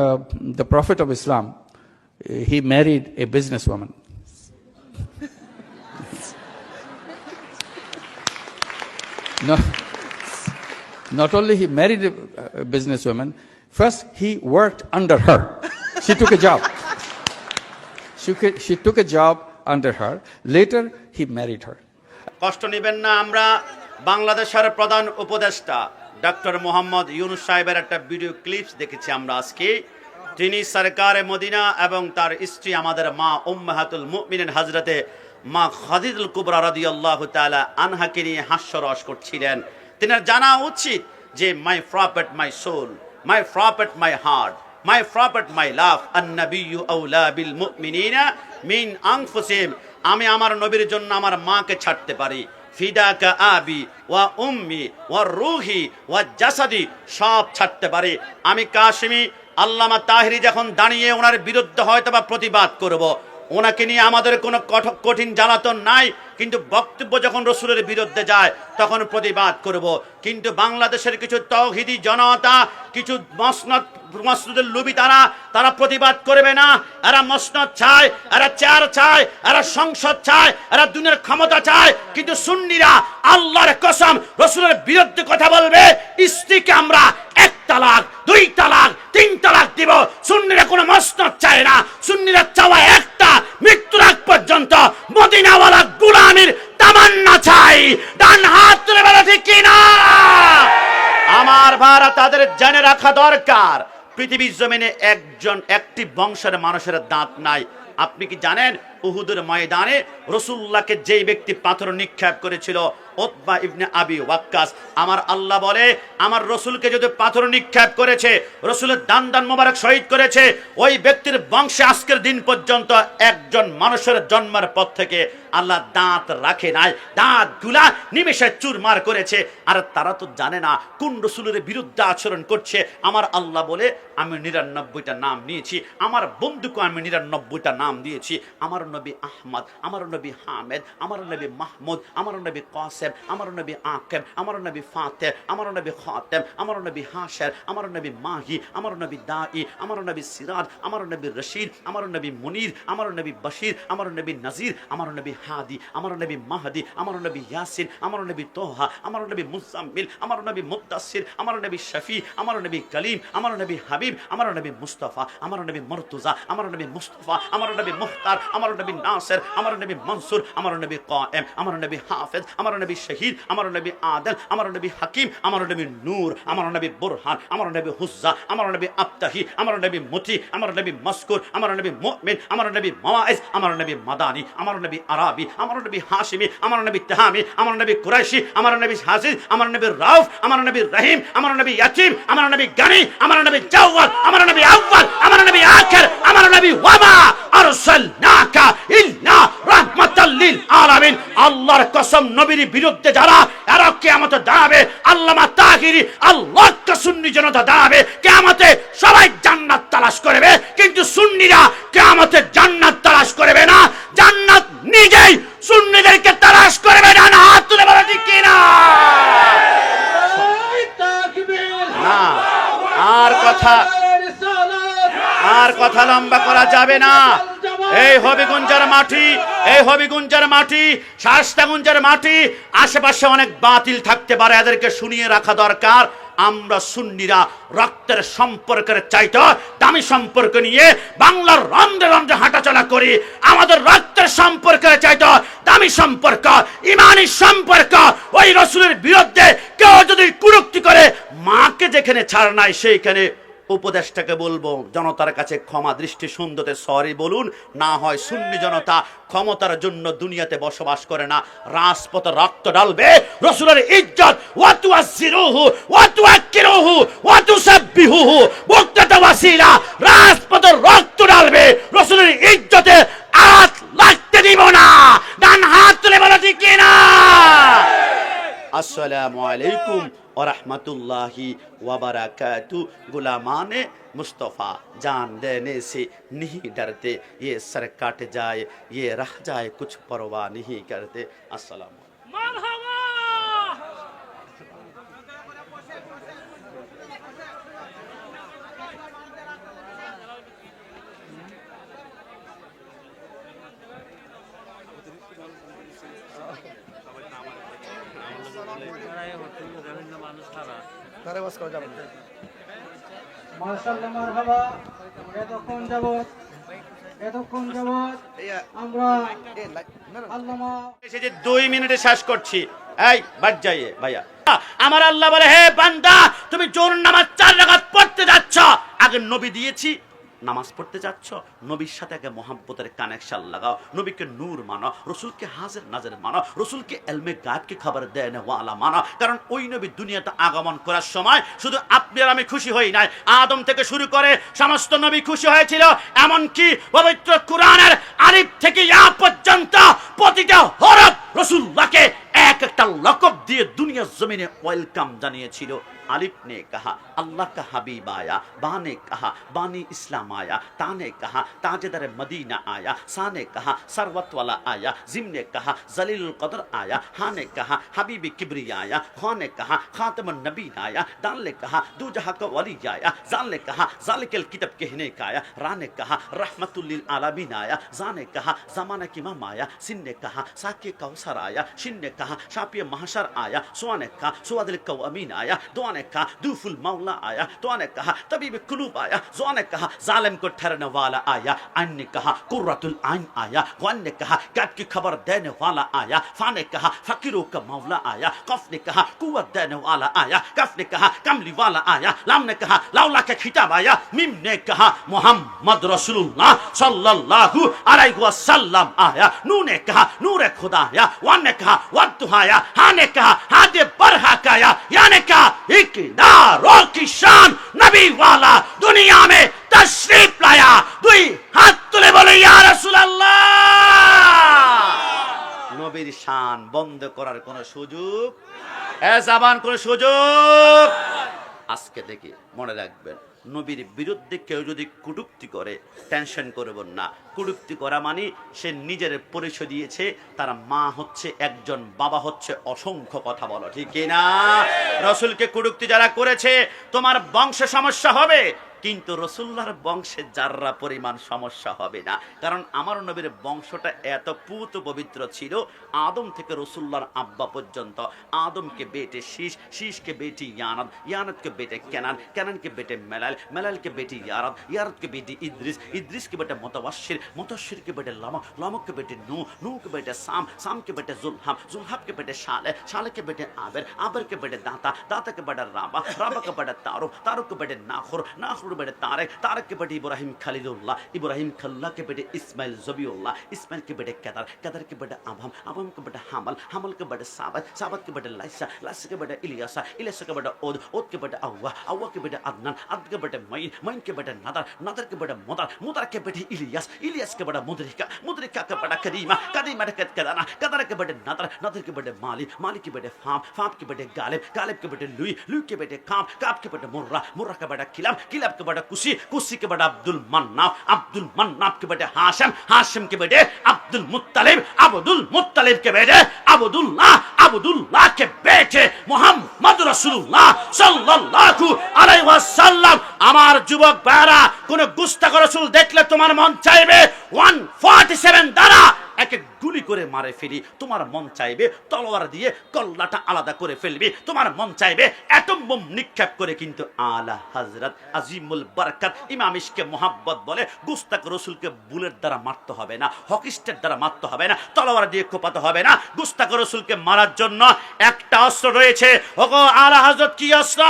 uh, the Prophet of Islam, uh, he married a businesswoman. no, not only he married a, a businesswoman, first he worked under her. She took a job. She, she took a job under her. Later, he married her. কষ্ট নেবেন না আমরা বাংলাদেশের প্রধান উপদেষ্টা doctor Mohammad Yunus সাহেবের একটা video clips দেখেছি আমরা আজকে। তিনি সরকারে মদিনা এবং তার স্ত্রী আমাদের মা উম্মাহাতুল মুমিনিন হজরতে মা খাদিদুল কুবরা রাদিয়াল্লাহু তালা আনহাকে নিয়ে হাস্যরস করছিলেন। তিনার জানা উচিত যে my prophet my soul my prophet my heart my prophet my love আন্নাবিয়্যু আউলা বিল মুমিনিনা মিন আনফুসিহিম আমি আমার নবীর জন্য আমার মাকে ছাড়তে পারি। ফিদাকা আবি ওয়া উম্মি ওয়া রুহি ওয়া জাসাদি, সব ছাড়তে পারে। আমি কাশিমি, আল্লামা তাহিরি যখন দাঁড়িয়ে ওনার বিরুদ্ধে হয়তো বা প্রতিবাদ করব ওনাকে নিয়ে আমাদের কোনো কঠ- কঠিন জ্বালাতন নাই, কিন্তু বক্তব্য যখন রসুলের বিরুদ্ধে যায়, তখন প্রতিবাদ করব। কিন্তু বাংলাদেশের কিছু তৌহিদি জনতা, কিছু মসনদ মসনদের লুবি তারা তারা প্রতিবাদ করবে না। এরা মসনদ চায়, এরা চেয়ার চায়, এরা সংসদ চায়, এরা দুনিয়ার ক্ষমতা চায়। কিন্তু সুন্নিরা আল্লাহর কসম রসুলের বিরুদ্ধে কথা বলবে, স্ত্রীকে আমরা এক তালাক, দুই তালাক, তিন তালাক দিব। সুন্নিরা কোনো মসনদ চায় না। সুন্নিরা চাওয়া আগ পর্যন্ত মদিনাওয়ালা গুলামির তামান্না চাই। ডান হাত তুলে বেলা, ঠিক কিনা আমার ভাড়া তাদের জেনে রাখা দরকার। পৃথিবীর জমিনে একজন একটি বংশের মানুষের দাঁত নাই। আপনি কি জানেন উহুদের ময়দানে রসুল্লাহকে যেই ব্যক্তি পাথর নিক্ষেপ করেছিল ওতবা ইবনে আবি ওয়াক্কাস, আমার আল্লাহ বলে, আমার রসুলকে যদি পাথর নিক্ষেপ করেছে, রসুলের দান দান মোবারক শহীদ করেছে, ওই ব্যক্তির বংশে আজকের দিন পর্যন্ত একজন মানুষের জন্মের পর থেকে আল্লাহ দাঁত রাখে নাই, দাঁতগুলা নিমেষে চুরমার করেছে। আর তারা তো জানে না কোন রসুলের বিরুদ্ধে আচরণ করছে। আমার আল্লাহ বলে, আমি নিরানব্বইটা নাম নিয়েছি, আমার বন্ধুকে আমি নিরানব্বইটা নাম দিয়েছি, আমার নবী আহমদ আমার নবী হামেদ আমার নবী মাহমুদ আমার নবী কাসেম আমার নবী আকেম আমার নবী ফাতে আমার নবী খাতেম আমার নবী হাশের আমার নবী মাহি আমার নবী দাই আমার নবী সিরাজ আমার নবী রশিদ আমার নবী মুনির আমার নবী বশির আমার নবী নজির আমার নবী হাদি আমার নবী মাহদি আমার নবী ইয়াসিন আমার নবী তোহা আমার নবী মুসাম্মিল আমার নবী মুদাসির আমার নবী শফি আমার নবী কলিম আমার নবী হাবিব আমার নবী মুস্তফা আমার নবী মর্তুজা আমার নবী মুস্তফা আমার নবী মুখতার আমার নবী নাসের আমার নবী মনসুর আমার নবী কায়েম আমার নবী হাফেজ আমার নবী শহীদ আমার নবী আদল আমার নবী হাকিম আমার নবী নূর আমার নবী বুরহান আমার নবী হুজ্জা আমার নবী আবতাহি আমার নবী মুতি আমার নবী মস্কুর আমার নবী মুমিন আমার নবী মাওয়াইজ আমার নবী মাদানি আমার নবী আরাবি আমার নবী হাশিমি আমার নবী তাহামি আমার নবী কুরাইশি আমার নবী হাসিদ আমার নবী রাউফ আমার নবী রহিম আমার নবী ইয়াতিম আমার নবী গানি আমার নবী জাওয়াল আমার নবী আউয়াল আমার নবী আখির আমার নবী ওয়ামা আরসালনাকা ইল্লা রাহমাতাল লিল আলামিন। আল্লাহর কসম নবীর বিরুদ্ধে যারা এরা কিয়ামতে দাঁড়াবে আল্লামা তাহিরি আল্লাহ সুন্নি জনতা দাঁড়াবে কিয়ামতে সবাই জান্নাত তালাশ করবে কিন্তু সুন্নিরা কিয়ামতে জান্নাত তালাশ করবে না। জান্নাত নিজেই সুন্নিদেরকে তালাশ করবে না না হাত তুলে বলো ঠিক কিনা? না আর কথা আর কথা লম্বা করা যাবে না। হবিগুঞ্জার মাটি, এই হবিগুঞ্জার মাটি, শাস্তাগুঞ্জার মাটি, আশেপাশে অনেক বাতিল থাকতে পারে, এদেরকে শুনিয়ে রাখা দরকার। আমরা সুন্নিরা রক্তের সম্পর্কের চাইতো দামি সম্পর্ক নিয়ে বাংলার রন্ধ্রে রন্ধ্রে হাঁটাচলা করি। আমাদের রক্তের সম্পর্কের চাইতো দামি সম্পর্ক, ইমানি সম্পর্ক, ওই রসুলের বিরুদ্ধে কেউ যদি কুরুক্তি করে, মাকে যেখানে ছাড় নাই সেইখানে উপদেশটাকে বলব, জনতার কাছে ক্ষমা দৃষ্টি সুন্দরতে সরি বলুন, না হয় সুন্নি জনতা ক্ষমতার জন্য দুনিয়াতে বসবাস করে না। রাজপথ রক্ত ডালবে রসুলের ইজ্জত ওয়াতু আসিরুহু ওয়াতু আকিরুহু ওয়াতু সাব্বিহুহু মুক্তাতা ওয়াসিলা রাজপথ রক্ত ডালবে রসুলের ইজ্জতে আজ লাগতে দিব না। ডান السلام علیکم ورحمۃ اللہ وبرکاتہ۔ غلامان مصطفیٰ، جان دینے سے نہیں ڈرتے، یہ سر کٹ جائے، یہ رہ جائے، کچھ پرواہ نہیں کرتے۔ السلام علیکم۔ করা যাবে। না মার্শাল্লাহ মারহাবা। এতক্ষণ যাবত এতক্ষণ যাবত আমরা আল্লামা এসে যে দুই মিনিটে শেষ করছি। এই বাদ যাইয়ে ভাইয়া। আমার আল্লাহ বলে হে বান্দা তুমি জোর নামাজ চার রাকাত পড়তে যাচ্ছ। আগে নবী দিয়েছি নামাজ পড়তে যাচ্ছ, নবীর সাথে আগে মোহাম্মতের কানেকশন লাগাও। নবীকে নূর মানো, রসুলকে হাজের নাজের মানো, রসুলকে এলমে গায়বকে খবর দেয় না, ওয়ালা মানো। কারণ ওই নবী দুনিয়াতে আগমন করার সময় শুধু আপনি আর আমি খুশি হই নাই। আদম থেকে শুরু করে সমস্ত নবী খুশি হয়েছিল। এমনকি পবিত্র কোরআনের আরিফ থেকে ইয়া পর্যন্ত প্রতিটা হরফ রসুল্লাহকে এক একটা লকব দিয়ে দুনিয়া জমিনে ওয়েলকাম জানিয়েছিল। الف نے کہا اللہ کا حبیب آیا با نے کہا بانی اسلام آیا تا نے کہا تاجدر مدینہ آیا سا نے کہا سروت والا آیا زم نے کہا زلیل القدر آیا ہا نے کہا حبیب کبری آیا خوا نے کہا خاتم النبی آیا دان نے کہا دو جہاں کا ولی آیا زان نے کہا ذالک الکتب کہنے کا آیا را نے کہا رحمت للعالمین آیا زا نے کہا زمانہ کی مام آیا سن نے کہا ساکی کوثر آیا شن نے کہا شاپی محشر آیا سوا نے کہا سوا سواد امین آیا دعا نے نے کہا دوف المولا آیا تو نے کہا طبیب قلوب آیا زو نے کہا ظالم کو ٹھہرنے والا آیا ان نے کہا قرۃ العین آیا غن نے کہا گب کی خبر دینے والا آیا فا نے کہا فقیروں کا مولا آیا قف نے کہا قوت دینے والا آیا کف نے کہا کملی والا آیا لام نے کہا لولا کا خطاب آیا میم نے کہا محمد رسول اللہ صلی اللہ علیہ وسلم آیا نو نے کہا نور خدا آیا وان نے کہا ودہ آیا ہاں نے کہا ہاتھ برہا کا آیا یا نے کہا ایک इकदारो की शान नबी वाला दुनिया में तशरीफ लाया दुई हाथ তুলে বলে ইয়া রাসূলুল্লাহ নবীর শান বন্ধ করার কোনো সুযোগ এ জাবান কোনো সুযোগ আজকে থেকে মনে রাখবেন নবীর বিরুদ্ধে কেউ যদি কুটুক্তি করে টেনশন করবেন না। কুটুক্তি করা মানে সে নিজের পরিচয় দিয়েছে, তার মা হচ্ছে একজন, বাবা হচ্ছে অসংখ্য কথা বলো, ঠিক না রসুলকে কুটুক্তি যারা করেছে, তোমার বংশে সমস্যা হবে। কিন্তু রসুল্লাহর বংশে যাররা পরিমাণ সমস্যা হবে না। কারণ আমার নবীর বংশটা এত পুত পবিত্র ছিল, আদম থেকে রসুল্লাহর আব্বা পর্যন্ত। আদমকে বেটে শীষ, শীষকে বেটি ইয়ানাদ, ইয়ানাদকে বেটে কেনান, কেনানকে বেটে মেলাল, মেলালকে বেটি ইয়ারাদ, ইয়ারদকে বেটি ইদ্রিস, ইদ্রিসকে বেটে মতবাসির মতশিরকে বেটে লামক লামককে বেটে নূ, নূকে বেটে সাম, সামকে বেটে জুলহাম, জুলহাবকে বেটে শালে, শালেকে বেটে আবের, আবেরকে বেটে দাঁতা, দাঁতাকে বেটে রাবা, রাবাকে বেটে তারুক, তারুককে বেটে নাখর নাখর کے بیٹے تارک تارک کے بیٹے ابراہیم خلید اللہ ابراہیم خلّہ کے بیٹے اسماعیل زبی اللہ اسماعیل کے بیٹے قدر قدر کے بیٹے ابہم ابہم کے بیٹے حمل حمل کے بیٹے ثابت ثابت کے بیٹے لائسہ لائسہ کے بیٹے الیاسا الیاسا کے بیٹے اود اود کے بیٹے اوا اوا کے بیٹے ادنان عدن کے بیٹے مین مین کے بیٹے نادر نادر کے بیٹے مدر مدر کے بیٹے الیاس الیاس کے بیٹے مدرکہ مدرکہ کے بیٹے قدیمہ قدیمہ کے بیٹے قدانہ قدر کے بیٹے نادر نادر کے بیٹے مالی مالی کے بیٹے فام فام کے بیٹے غالب غالب کے بیٹے لوی لوی کے بیٹے کام کام کے بیٹے مرہ مرہ کے بیٹے کلب کلب के बेटे कुशी कुशी के बेटे अब्दुल मन्नाफ अब्दुल मन्नाफ के बेटे हाशिम हाशिम के बेटे अब्दुल मुत्तलिब अब्दुल मुत्तलिब के बेटे अब्दुल्लाह अब्दुल्लाह के बेटे मोहम्मद रसूलुल्लाह সাল্লাল্লাহু আলাইহি ওয়াসাল্লাম আমার যুবক ভাইরা কোন গুস্তাখ রাসূল দেখলে তোমার মন চাইবে 147 দ্বারা একে গুলি করে মারে ফেলি। তোমার মন চাইবে তলোয়ার দিয়ে কল্লাটা আলাদা করে ফেলবি। তোমার মন চাইবে অ্যাটম বোম নিক্ষেপ করে কিন্তু আলা হযরত আজিমুল বরকত ইমাম ইশকে মোহাব্বত বলে, গুস্তাক রসুলকে বুলেট দ্বারা মারতে হবে না হকিস্টের দ্বারা মারতে হবে না, তলোয়ার দিয়ে কোপাতে হবে না। গুস্তাক রসুলকে মারার জন্য একটা অস্ত্র রয়েছে। ওগো আলা হযরত কি অস্ত্র?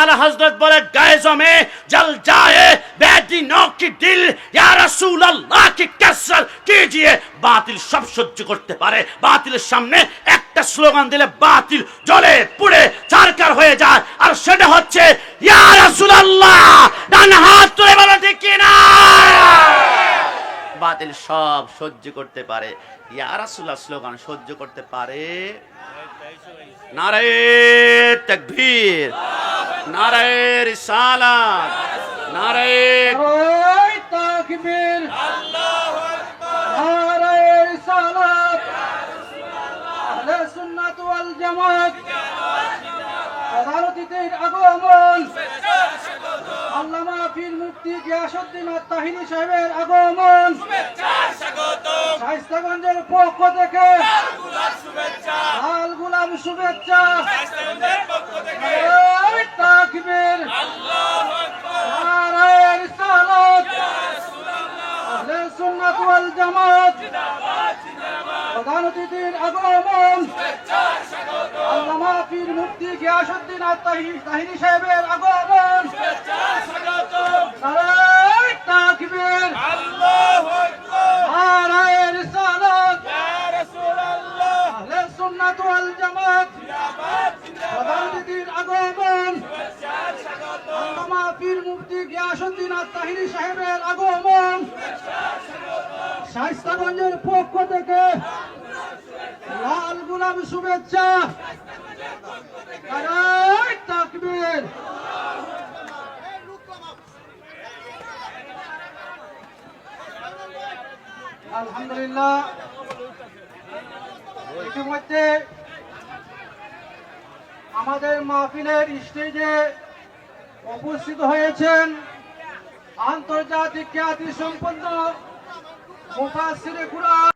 আলা হযরত বলে, গায়ে জমে, জল যায় বেদি নো কি দিল ইয়া রাসূলুল্লাহ কি কসর कीजिए বাতিল সব সহ্য করতে পারে বাতিলের সামনে একটা স্লোগান দিলে বাতিল জ্বলে পুড়ে চারকার হয়ে যায় আর সেটা হচ্ছে ইয়া রাসূলুল্লাহ ডান হাত তুলে বলো ঠিক কি না বাতিল সব সহ্য করতে পারে ইয়া রাসূলুল্লাহ স্লোগান সহ্য করতে পারে নারে তাকবীর নারে রিসালাত নারে ওই তাকবীর। নারায়ে রিসালাত আহলে সুন্নাত ওয়াল জামাত। আগমন। আল্লামা পীর মুফতি গিয়াসুদ্দিন তাহিনী সাহেবের আগমন। শাইস্তাগঞ্জের পক্ষ থেকে লাল গুলাম শুভেচ্ছা। তাকবীর। নারায়ে রিসালাত আহলে সুন্নাত ওয়াল জামাত অতিথির আগমন। আল্লামা পীর মুফতি গিয়াসুদ্দিন তাহিনী সাহেবের আগমন। তাকবীর। সুন্নাত ওয়াল জামাত। আগমন। আল্লামা পীর মুফতি গিয়াসুদ্দিন সাহেবের আগমন। শাইস্তাগঞ্জের পক্ষ থেকে গুলাম শুভেচ্ছা। আলহামদুলিল্লাহ। ইতিমধ্যে আমাদের মাহফিলের স্টেজে উপস্থিত হয়েছেন আন্তর্জাতিক খ্যাতি সম্পন্ন মুফাসিরে কুরআন।